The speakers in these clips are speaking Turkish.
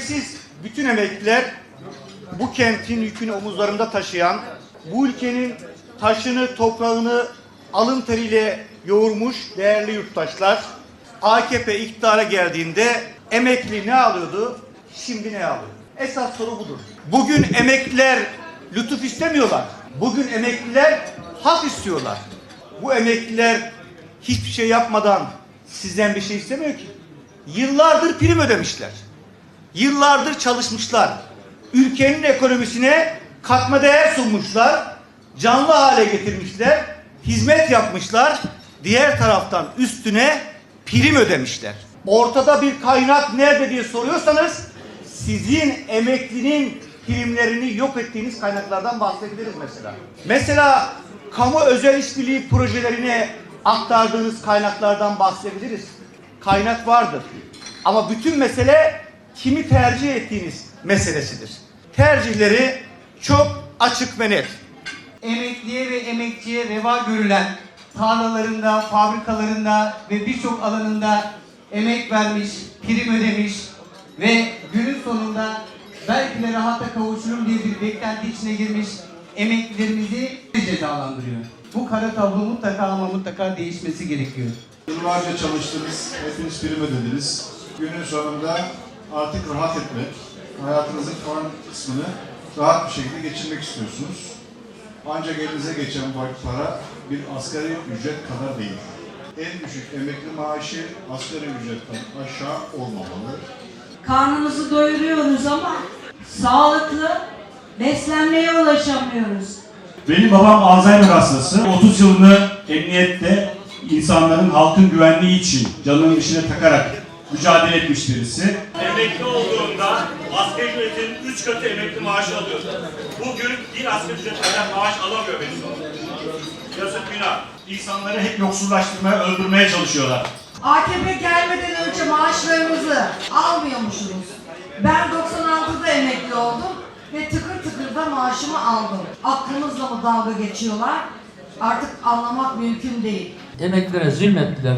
Şüphesiz bütün emekliler bu kentin yükünü omuzlarında taşıyan, bu ülkenin taşını, toprağını alın teriyle yoğurmuş değerli yurttaşlar. AKP iktidara geldiğinde emekli ne alıyordu? Şimdi ne alıyor? Esas soru budur. Bugün emekliler lütuf istemiyorlar. Bugün emekliler hak istiyorlar. Bu emekliler hiçbir şey yapmadan sizden bir şey istemiyor ki. Yıllardır prim ödemişler. Yıllardır çalışmışlar. Ülkenin ekonomisine katma değer sunmuşlar. Canlı hale getirmişler. Hizmet yapmışlar. Diğer taraftan üstüne prim ödemişler. Ortada bir kaynak nerede diye soruyorsanız sizin emeklinin primlerini yok ettiğiniz kaynaklardan bahsedebiliriz mesela. Mesela kamu özel işbirliği projelerine aktardığınız kaynaklardan bahsedebiliriz. Kaynak vardır. Ama bütün mesele kimi tercih ettiğiniz meselesidir. Tercihleri çok açık ve net. emekliye ve emekçiye reva görülen tarlalarında, fabrikalarında ve birçok alanında emek vermiş, prim ödemiş ve günün sonunda belki de rahata kavuşurum diye bir beklenti içine girmiş emeklilerimizi cezalandırıyor. Bu kara tablo mutlaka ama mutlaka değişmesi gerekiyor. Yıllarca çalıştınız, hepiniz prim ödediniz. Günün sonunda artık rahat etmek, hayatınızın kalan kısmını rahat bir şekilde geçirmek istiyorsunuz. Ancak elinize geçen bu para bir asgari ücret kadar değil. En düşük emekli maaşı asgari ücretten aşağı olmamalı. Karnımızı doyuruyoruz ama sağlıklı beslenmeye ulaşamıyoruz. Benim babam Alzheimer hastası. 30 yılını emniyette insanların halkın güvenliği için canının içine takarak mücadele etmiş birisi. Emekli olduğunda asgari ücretin 3 katı emekli maaşı alıyordu. Bugün bir asgari ücret kadar maaş alamıyor benim Yazık günah. İnsanları hep yoksullaştırmaya, öldürmeye çalışıyorlar. AKP gelmeden önce maaşlarımızı almıyormuşuz. Ben 96'da emekli oldum ve tıkır tıkır da maaşımı aldım. Aklımızla mı dalga geçiyorlar? Artık anlamak mümkün değil. emeklilere zulmettiler.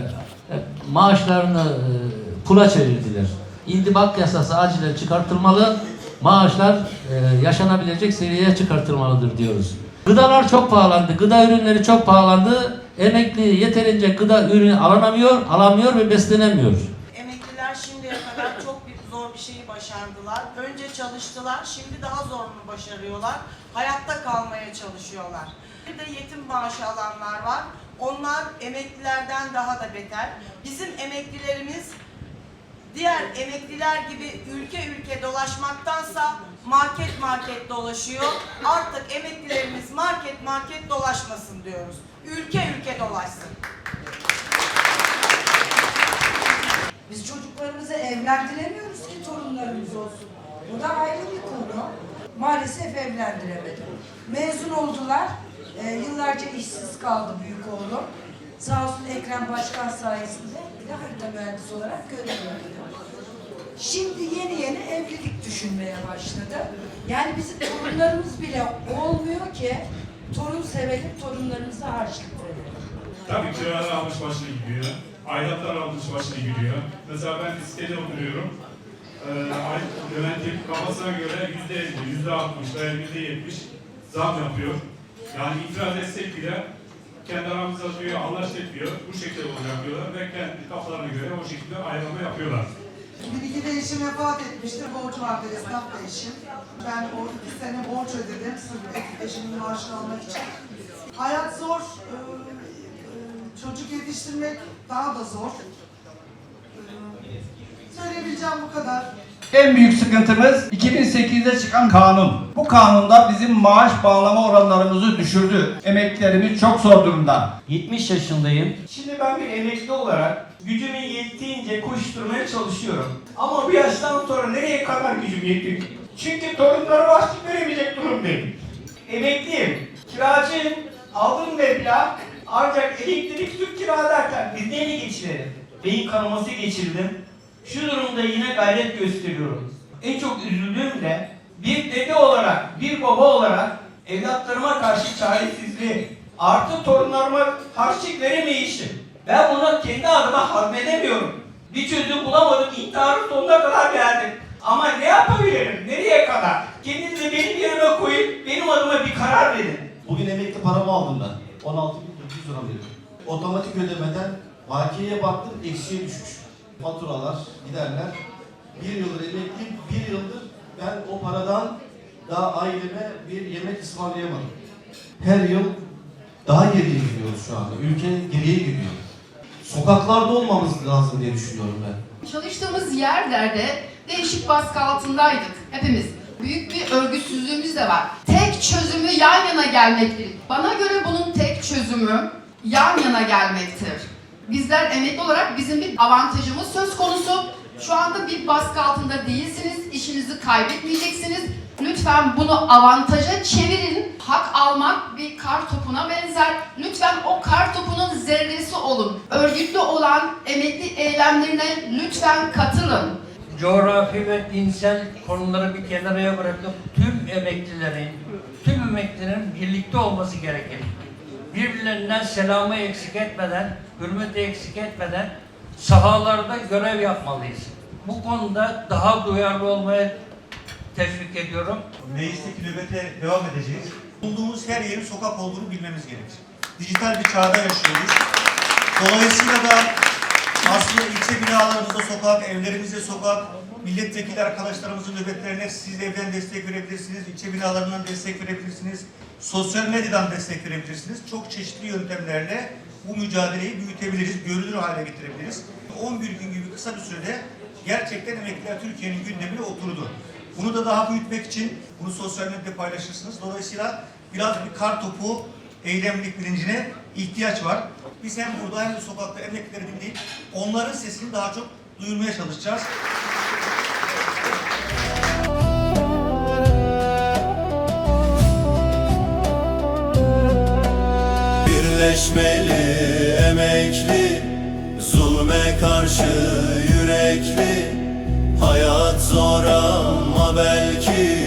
E, Maaşlarını e, pula çevirdiler. İndibak yasası acilen çıkartılmalı. Maaşlar e, yaşanabilecek seviyeye çıkartılmalıdır diyoruz. Gıdalar çok pahalandı. Gıda ürünleri çok pahalandı. Emekli yeterince gıda ürünü alamıyor, alamıyor ve beslenemiyor. Emekliler şimdiye kadar çok bir zor bir şeyi başardılar. Önce çalıştılar, şimdi daha zorunu başarıyorlar. Hayatta kalmaya çalışıyorlar. Bir de yetim maaşı alanlar var. Onlar emeklilerden daha da beter. Bizim emeklilerimiz diğer emekliler gibi ülke ülke dolaşmaktansa market market dolaşıyor. Artık emeklilerimiz market market dolaşmasın diyoruz. Ülke ülke dolaşsın. Biz çocuklarımızı evlendiremiyoruz ki torunlarımız olsun. Bu da ayrı bir konu. Maalesef evlendiremedim. Mezun oldular. Ee, yıllarca işsiz kaldı büyük oğlum. Sağ olsun Ekrem Başkan sayesinde bir de harita mühendisi olarak görüyorum. Şimdi yeni yeni evlilik düşünmeye başladı. Yani bizim torunlarımız bile olmuyor ki torun sevelim, torunlarımıza harçlık verelim. Tabii kiralar almış başını gidiyor. Aidatlar almış başını gidiyor. Mesela ben sitede oturuyorum. Ee, yönetim kafasına göre yüzde elli, yüzde altmış veya yüzde yetmiş zam yapıyor. Yani itiraz etsek bile kendi aramızda diyor, anlaştık diyor. Bu şekilde olacak diyorlar ve kendi kafalarına göre o şekilde ayrılma yapıyorlar. Bir iki de eşim vefat etmiştir. Borç vardı esnaf da eşim. Ben o iki sene borç ödedim sırf eşimin maaşını almak için. Hayat zor. Ee, e, Çocuk yetiştirmek daha da zor. Ee, Söyleyebileceğim bu kadar. En büyük sıkıntımız 2008'de çıkan kanun. Bu kanunda bizim maaş bağlama oranlarımızı düşürdü. Emeklilerimiz çok zor durumda. 70 yaşındayım. Şimdi ben bir emekli olarak gücümün yettiğince koşturmaya çalışıyorum. Ama bu yaştan sonra nereye kadar gücüm yetecek? Çünkü torunlarıma harçlık veremeyecek durumdayım. Emekliyim, kiracıyım, aldığım meblağ ancak elektrik su kira derken biz neyle geçirelim? Beyin kanaması geçirdim. Şu durumda yine gayret gösteriyorum. En çok üzüldüğüm de bir dede olarak, bir baba olarak evlatlarıma karşı çaresizliği, artı torunlarıma harçlık veremeyişim. Ben bunu kendi adıma hazmedemiyorum. Bir çözüm bulamadım, intiharın sonuna kadar geldim. Ama ne yapabilirim? Nereye kadar? Kendinizi benim yerime koyup benim adıma bir karar verin. Bugün emekli paramı aldım ben. 16.900 lira veriyorum. Otomatik ödemeden bakiyeye baktım eksiye düşmüş. Faturalar, giderler. Bir yıldır emekliyim, bir yıldır ben o paradan daha aileme bir yemek ısmarlayamadım. Her yıl daha geriye gidiyoruz şu anda. Ülke geriye gidiyor. Sokaklarda olmamız lazım diye düşünüyorum ben. Çalıştığımız yerlerde değişik baskı altındaydık hepimiz. Büyük bir örgütsüzlüğümüz de var. Tek çözümü yan yana gelmektir. Bana göre bunun tek çözümü yan yana gelmektir. Bizler emekli olarak bizim bir avantajımız söz konusu. Şu anda bir baskı altında değilsiniz, işinizi kaybetmeyeceksiniz. Lütfen bunu avantaja çevirin. Hak almak bir kar topuna benzer. Lütfen o kar topunun zerresi olun. Örgütlü olan emekli eylemlerine lütfen katılın. Coğrafi ve dinsel konuları bir kenara bırakıp tüm emeklilerin, tüm emeklilerin birlikte olması gerekir. Birbirlerinden selamı eksik etmeden, hürmeti eksik etmeden sahalarda görev yapmalıyız. Bu konuda daha duyarlı olmaya teşvik ediyorum. Meclisteki nöbete devam edeceğiz. Bulunduğumuz her yerin sokak olduğunu bilmemiz gerekir. Dijital bir çağda yaşıyoruz. Dolayısıyla da aslında ilçe binalarımızda sokak, evlerimizde sokak, milletvekili arkadaşlarımızın nöbetlerine siz evden destek verebilirsiniz, ilçe binalarından destek verebilirsiniz, sosyal medyadan destek verebilirsiniz. Çok çeşitli yöntemlerle bu mücadeleyi büyütebiliriz, görülür hale getirebiliriz. 11 gün gibi kısa bir sürede gerçekten emekliler Türkiye'nin gündemine oturdu. Bunu da daha büyütmek için bunu sosyal medyada paylaşırsınız. Dolayısıyla biraz bir kar topu eylemlik bilincine ihtiyaç var. Biz hem burada hem de sokakta emeklileri dinleyip onların sesini daha çok duyurmaya çalışacağız. Birleşmeli emekli Zulme karşı yürekli. Hayat zor ama belki